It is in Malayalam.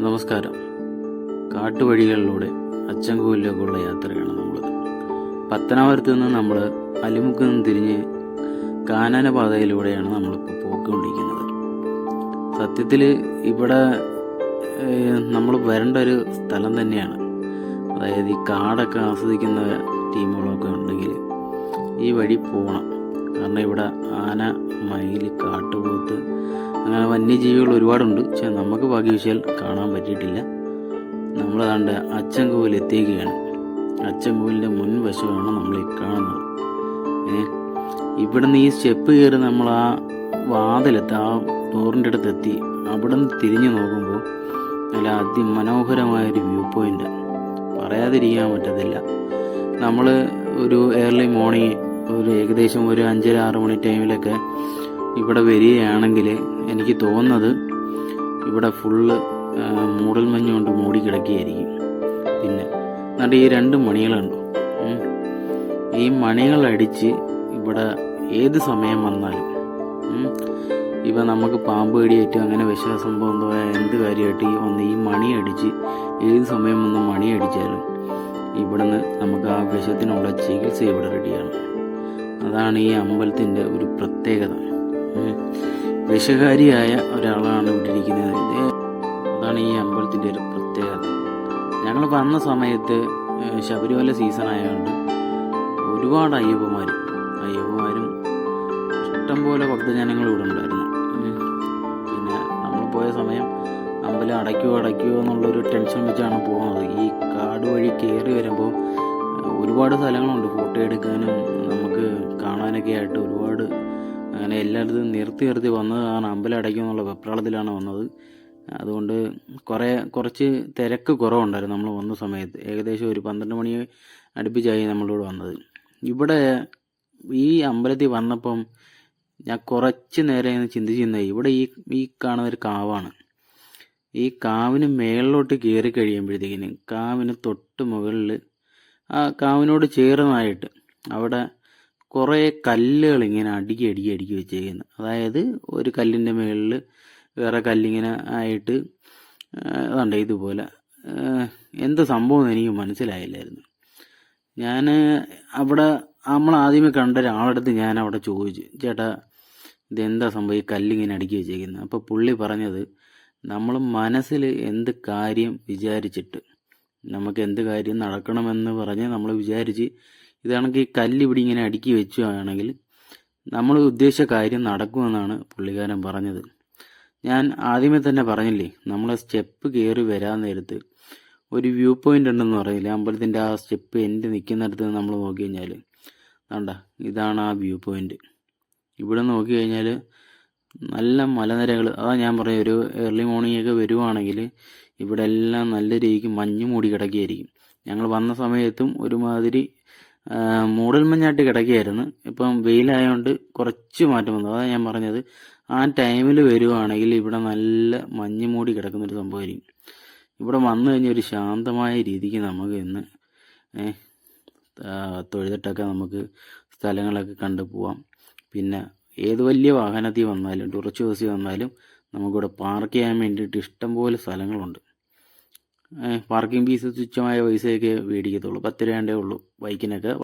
നമസ്കാരം. കാട്ടുവഴികളിലൂടെ അച്ചൻകോവിലേക്കുള്ള യാത്രയാണ് നമ്മൾ പത്തനാപുരത്ത് നിന്ന് നമ്മൾ അലിമുക്ക് നിന്ന് തിരിഞ്ഞ് കാനന പാതയിലൂടെയാണ് നമ്മളിപ്പോൾ പോയിക്കൊണ്ടിരിക്കുന്നത്. സത്യത്തിൽ ഇവിടെ നമ്മൾ വരേണ്ട ഒരു സ്ഥലം തന്നെയാണ്. അതായത് ഈ കാടൊക്കെ ആസ്വദിക്കുന്ന ടീമുകളൊക്കെ ഉണ്ടെങ്കിൽ ഈ വഴി പോകണം കാരണം ഇവിടെ ആന മയിൽ കാട്ടുപോത്ത് അങ്ങനെ വന്യജീവികൾ ഒരുപാടുണ്ട്. പക്ഷെ നമുക്ക് ഭാഗ്യവശാൽ കാണാൻ പറ്റിയിട്ടില്ല. നമ്മൾ കണ്ട് അച്ചൻകോവിൽ എത്തിയിരിക്കുകയാണ്. അച്ചൻകോവിലിന്റെ മുൻവശമാണ് നമ്മൾ ഈ കാണുന്നത്. ഏ ഇവിടുന്ന് ഈ സ്റ്റെപ്പ് കയറി നമ്മൾ ആ വാതിലെത്തി ആ ഡോറിന്റെ അടുത്ത് എത്തി അവിടെ നിന്ന് തിരിഞ്ഞു നോക്കുമ്പോൾ നല്ല അതിമനോഹരമായൊരു വ്യൂ പോയിന്റ് പറയാതിരിക്കാൻ പറ്റത്തില്ല. നമ്മൾ ഒരു ഏർലി മോർണിംഗ് ഒരു ഏകദേശം ഒരു അഞ്ചര ആറ് മണി ടൈമിലൊക്കെ ഇവിടെ വരികയാണെങ്കിൽ എനിക്ക് തോന്നുന്നത് ഇവിടെ ഫുള്ള് മൂടൽ മഞ്ഞ് കൊണ്ട് മൂടി കിടക്കുകയായിരിക്കും. പിന്നെ എന്നിട്ട് ഈ രണ്ട് മണികളുണ്ട്. ഈ മണികളടിച്ച് ഇവിടെ ഏത് സമയം വന്നാലും ഇവ നമുക്ക് പാമ്പ് കടിയേറ്റോ അങ്ങനെ വിശ്വാസംഭവം എന്തോ എന്ത് കാര്യമായിട്ട് ഈ വന്ന് ഈ മണി അടിച്ച് ഏത് സമയം വന്ന് മണി അടിച്ചാലും ഇവിടുന്ന് നമുക്ക് ആ വിഷത്തിനുള്ള ചികിത്സ ഇവിടെ റെഡിയാണ് അതാണ് ഈ അമ്പലത്തിന്റെ ഒരു പ്രത്യേകത. വിഷകാരിയായ ഒരാളാണ് ഇവിടെ ഇരിക്കുന്നത്. അതാണ് ഈ അമ്പലത്തിന്റെ ഒരു പ്രത്യേകത. ഞങ്ങൾ വന്ന സമയത്ത് ശബരിമല സീസൺ ആയതുകൊണ്ട് ഒരുപാട് അയ്യപ്പന്മാർ അയ്യപ്പന്മാരും ഇഷ്ടംപോലെ ഭക്തജനങ്ങൾ ഇവിടെ ഉണ്ടായിരുന്നു. പിന്നെ നമ്മൾ പോയ സമയം അമ്പലം അടയ്ക്കുമോ അടയ്ക്കുമോ എന്നുള്ളൊരു ടെൻഷൻ വെച്ചാണ് പോകുന്നത്. ഈ കാട് വഴി കയറി വരുമ്പോൾ ഒരുപാട് സ്ഥലങ്ങളുണ്ട്. ഫോട്ടോ എടുക്കാനും കാണാനൊക്കെ ആയിട്ട് ഒരുപാട് അങ്ങനെ എല്ലായിടത്തും നിർത്തി നിർത്തി വന്നതാണ് അമ്പലം അടയ്ക്കും എന്നുള്ള വെപ്രാളത്തിലാണ് വന്നത്. അതുകൊണ്ട് കുറേ കുറച്ച് തിരക്ക് കുറവുണ്ടായിരുന്നു നമ്മൾ വന്ന സമയത്ത്. ഏകദേശം ഒരു പന്ത്രണ്ട് മണി അടുപ്പിച്ചായി നമ്മളിവിടെ വന്നത്. ഇവിടെ ഈ അമ്പലത്തിൽ വന്നപ്പം ഞാൻ കുറച്ച് നേരം ഇങ്ങനെ ചിന്തിച്ചിരുന്നത് ഇവിടെ ഈ ഈ കാണുന്ന ഒരു കാവാണ്. ഈ കാവിന് മേളിലോട്ട് കയറി കഴിയുമ്പോഴത്തേക്കിന് കാവിന് തൊട്ട് മുകളിൽ ആ കാവിനോട് ചേർന്നായിട്ട് അവിടെ കുറേ കല്ലുകൾ ഇങ്ങനെ അടുക്കി അടുക്കി അടുക്കി വെച്ചേക്കുന്നു. അതായത് ഒരു കല്ലിന്റെ മുകളിൽ വേറെ കല്ലിങ്ങനെ ആയിട്ട് അതുണ്ട് ഇതുപോലെ. എന്ത് സംഭവം എനിക്ക് മനസ്സിലായില്ലായിരുന്നു. ഞാൻ അവിടെ നമ്മൾ ആദ്യമേ കണ്ട ഒരാളടുത്ത് ഞാൻ അവിടെ ചോദിച്ചു ചേട്ടാ ഇതെന്താ സംഭവം? ഈ കല്ലിങ്ങനെ അടുക്കി വെച്ചേക്കുന്നത് അപ്പോൾ പുള്ളി പറഞ്ഞത് നമ്മൾ മനസ്സിൽ എന്ത് കാര്യം വിചാരിച്ചിട്ട് നമുക്ക് എന്ത് കാര്യം നടക്കണമെന്ന് പറഞ്ഞ് നമ്മൾ വിചാരിച്ച് ഇതാണെങ്കിൽ കല്ല് ഇവിടെ ഇങ്ങനെ അടുക്കി വെച്ചുവാണെങ്കിൽ നമ്മൾ ഉദ്ദേശിച്ച കാര്യം നടക്കുമെന്നാണ് പുള്ളിക്കാരൻ പറഞ്ഞത്. ഞാൻ ആദ്യമേ തന്നെ പറഞ്ഞില്ലേ നമ്മൾ സ്റ്റെപ്പ് കയറി വരാൻ നേരത്ത് ഒരു വ്യൂ പോയിന്റ് ഉണ്ടെന്ന് പറയില്ല അമ്പലത്തിന്റെ ആ സ്റ്റെപ്പ് എന്റെ നിൽക്കുന്നിടത്ത് നമ്മൾ നോക്കി കഴിഞ്ഞാൽ വേണ്ട ഇതാണ് ആ വ്യൂ പോയിന്റ്. ഇവിടെ നോക്കി കഴിഞ്ഞാൽ നല്ല മലനിരകൾ അതാ ഞാൻ പറഞ്ഞ ഒരു ഏർലി മോർണിംഗ് ഒക്കെ വരുവാണെങ്കിൽ ഇവിടെ എല്ലാം നല്ല രീതിക്ക് മഞ്ഞ് മൂടി കിടക്കുകയായിരിക്കും. ഞങ്ങൾ വന്ന സമയത്തും ഒരുമാതിരി മൂടൽമഞ്ഞായിട്ട് കിടക്കുകയായിരുന്നു. ഇപ്പം വെയിലായതുകൊണ്ട് കുറച്ച് മാറ്റം വന്നു. അതാണ് ഞാൻ പറഞ്ഞത്. ആ ടൈമിൽ വരുവാണെങ്കിൽ ഇവിടെ നല്ല മഞ്ഞ് മൂടി കിടക്കുന്നൊരു സംഭവമായിരിക്കും. ഇവിടെ വന്നു കഴിഞ്ഞാൽ ഒരു ശാന്തമായ രീതിക്ക് നമുക്ക് ഇന്ന് തൊഴുതിട്ടൊക്കെ നമുക്ക് സ്ഥലങ്ങളൊക്കെ കണ്ടു പോവാം. പിന്നെ ഏത് വലിയ വാഹനത്തിൽ വന്നാലും ടൂറിസ്റ്റ് ബസ്സിൽ വന്നാലും നമുക്കിവിടെ പാർക്ക് ചെയ്യാൻ വേണ്ടിയിട്ട് ഇഷ്ടംപോലെ സ്ഥലങ്ങളുണ്ട്. പാർക്കിംഗ് ഫീസ് തുച്ഛമായ പൈസയൊക്കെ മേടിക്കത്തുള്ളൂ. പത്ത് രൂപേന്റെ ഉള്ളൂ. ബൈക്കിനൊക്കെ